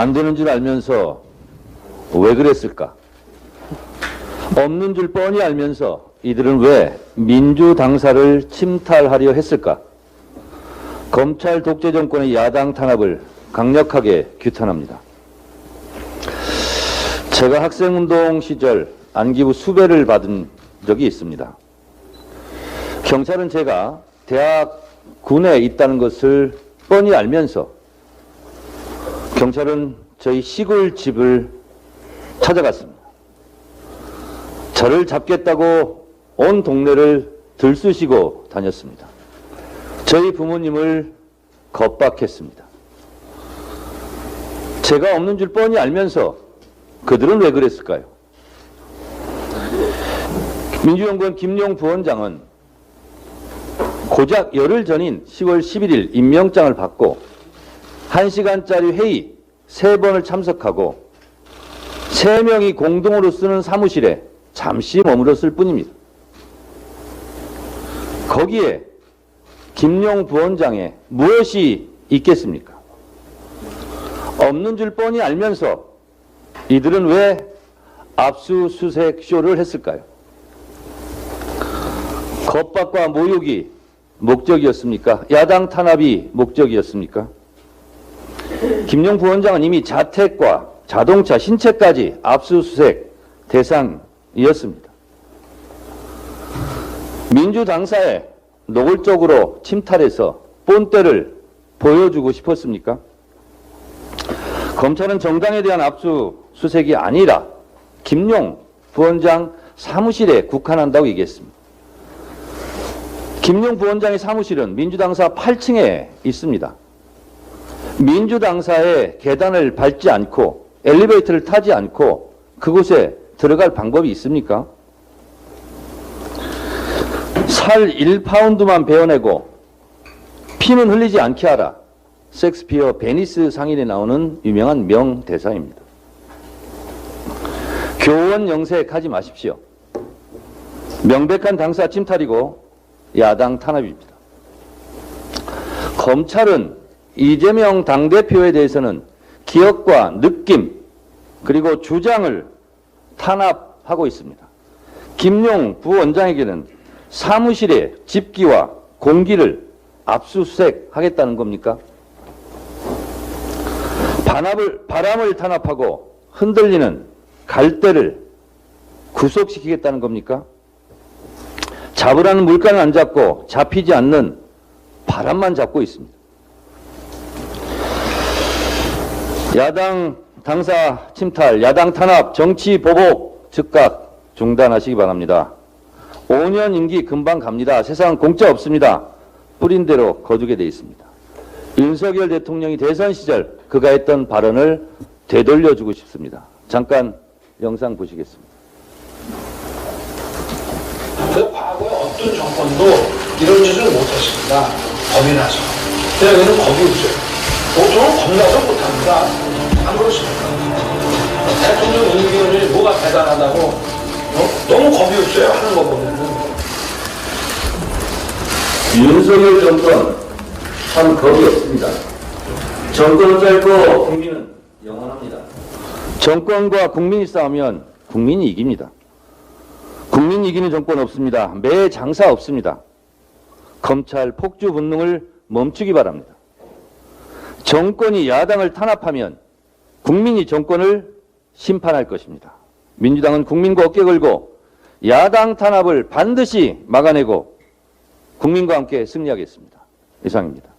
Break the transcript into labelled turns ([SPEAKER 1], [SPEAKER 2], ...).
[SPEAKER 1] 안 되는 줄 알면서 왜 그랬을까? 없는 줄 뻔히 알면서 이들은 왜 민주당사를 침탈하려 했을까? 검찰 독재 정권의 야당 탄압을 강력하게 규탄합니다. 제가 학생운동 시절 안기부 수배를 받은 적이 있습니다. 경찰은 제가 대학 군에 있다는 것을 뻔히 알면서 경찰은 저희 시골 집을 찾아갔습니다. 저를 잡겠다고 온 동네를 들쑤시고 다녔습니다. 저희 부모님을 겁박했습니다. 제가 없는 줄 뻔히 알면서 그들은 왜 그랬을까요? 민주연구원 김용 부원장은 고작 열흘 전인 10월 11일 임명장을 받고 1시간짜리 회의 3번을 참석하고 3명이 공동으로 쓰는 사무실에 잠시 머물렀을 뿐입니다. 거기에 김용 부원장의 무엇이 있겠습니까? 없는 줄 뻔히 알면서 이들은 왜 압수수색 쇼를 했을까요? 겁박과 모욕이 목적이었습니까? 야당 탄압이 목적이었습니까? 김용 부원장은 이미 자택과 자동차, 신체까지 압수수색 대상이었습니다. 민주당사에 노골적으로 침탈해서 본때를 보여주고 싶었습니까? 검찰은 정당에 대한 압수수색이 아니라 김용 부원장 사무실에 국한한다고 얘기했습니다. 김용 부원장의 사무실은 민주당사 8층에 있습니다. 민주당사의 계단을 밟지 않고 엘리베이터를 타지 않고 그곳에 들어갈 방법이 있습니까? 살 1파운드만 베어내고 피는 흘리지 않게 하라. 섹스피어 베니스 상인에 나오는 유명한 명대사입니다. 교원 영색하지 마십시오. 명백한 당사 침탈이고 야당 탄압입니다. 검찰은 이재명 당대표에 대해서는 기억과 느낌 그리고 주장을 탄압하고 있습니다. 김용 부원장에게는 사무실의 집기와 공기를 압수수색하겠다는 겁니까? 반합을, 바람을 탄압하고 흔들리는 갈대를 구속시키겠다는 겁니까? 잡으라는 물건을 안 잡고 잡히지 않는 바람만 잡고 있습니다. 야당 당사 침탈, 야당 탄압, 정치 보복 즉각 중단하시기 바랍니다. 5년 임기 금방 갑니다. 세상 공짜 없습니다. 뿌린 대로 거두게 돼 있습니다. 윤석열 대통령이 대선 시절 그가 했던 발언을 되돌려주고 싶습니다. 잠깐 영상 보시겠습니다.
[SPEAKER 2] 그 과거에 어떤 정권도 이런 짓을 못했습니다. 겁이 나서. 여기는 겁이 없어요. 보통은 겁나서 못합니다. 안 그렇습니까? 대통령 임기원이 뭐가 대단하다고 어? 너무 겁이 없어요. 하는 거 보면은.
[SPEAKER 1] 윤석열 정권 참 겁이 없습니다. 정권은 짧고 국민은 영원합니다. 정권과 국민이 싸우면 국민이 이깁니다. 국민이 이기는 정권 없습니다. 매 장사 없습니다. 검찰 폭주 분능을 멈추기 바랍니다. 정권이 야당을 탄압하면 국민이 정권을 심판할 것입니다. 민주당은 국민과 어깨 걸고 야당 탄압을 반드시 막아내고 국민과 함께 승리하겠습니다. 이상입니다.